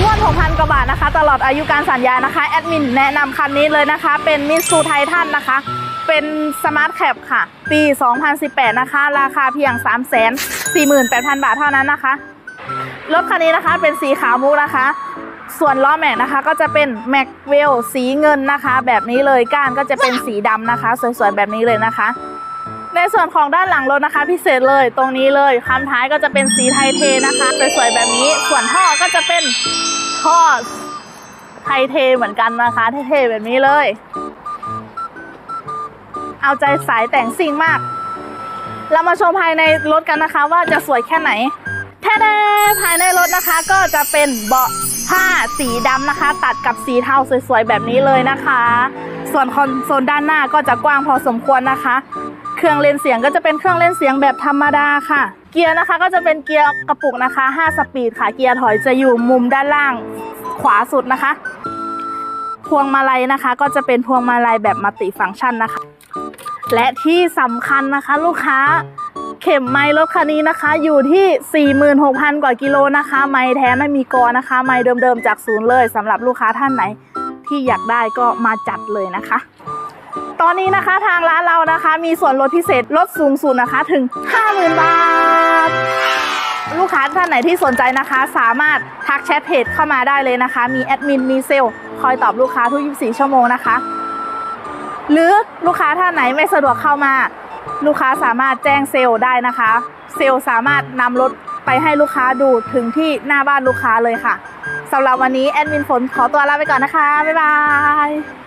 งวด6,000กว่าบาทนะคะ ตลอดอายุการสัญญานะคะ แอดมินแนะนำคันนี้เลยนะคะ เป็นมิสูไททันนะคะ เป็นสมาร์ทแคปค่ะ ปี 2018 นะคะ ราคาเพียง 348,000 บาทเท่านั้นนะคะ รถคันนี้นะคะเป็นสีขาวมุกนะคะ ส่วนล้อแม็กนะคะก็จะเป็นแม็กเวลสีเงินนะคะ แบบนี้เลยก้านก็จะเป็นสีดำนะคะ สวยๆแบบนี้เลยนะคะ ส่วนของด้านหลังรถนะคะ พิเศษเลยตรงนี้เลยคำท้ายก็จะเป็นสีไทยเทนะคะสวยๆแบบนี้ ส่วนท่อก็จะเป็นท่อไทยเทเหมือนกันนะคะเท่ๆแบบนี้เลย เอาใจสายแต่งซิ่งมาก เรามาชมภายในรถกันนะคะ ว่าจะสวยแค่ไหนแท้ๆภายในรถนะคะก็จะเป็นเบาะ ผ้าสีดำนะคะ ตัดกับสีเทาสวยๆแบบนี้เลยนะคะ ส่วนคอนโซลด้านหน้าก็จะกว้างพอสมควรนะคะ เครื่องเล่นเสียงก็จะเป็นเครื่องเล่นเสียงแบบธรรมดาค่ะ เกียร์นะคะก็จะเป็นเกียร์กระปุกนะคะ 5 สปีดค่ะเกียร์ถอยจะอยู่มุมด้านล่างขวาสุดนะคะ พวงมาลัยนะคะ ก็จะเป็นพวงมาลัยแบบมัลติฟังก์ชันนะคะ และที่สำคัญนะคะลูกค้า ข็มไม้รถคันนี้นะคะ อยู่ที่ 46,000 กว่ากิโลนะคะ ไม้แท้ไม่มีกอนะคะ ไม้เดิมๆจากศูนย์เลยสำหรับลูกค้าท่านไหน ที่อยากได้ก็มาจัดเลยนะคะ ตอนนี้นะคะทางร้านเรานะคะ มีส่วนลดพิเศษลดสูงสุดนะคะถึง 50,000 บาท ลูกค้าท่านไหนที่สนใจนะคะ สามารถทักแชทเพจเข้ามาได้เลยนะคะ มีแอดมินมีเซลล์คอยตอบลูกค้าทุก 24 ชั่วโมงนะคะ หรือลูกค้าท่านไหนไม่สะดวกเข้ามา ลูกค้าสามารถแจ้งเซลล์ได้นะคะ เซลล์สามารถนำรถไปให้ลูกค้าดูถึงที่หน้าบ้านลูกค้าเลยค่ะสำหรับวันนี้แอดมินฝนขอตัวลาไปก่อนนะคะ บ๊ายบาย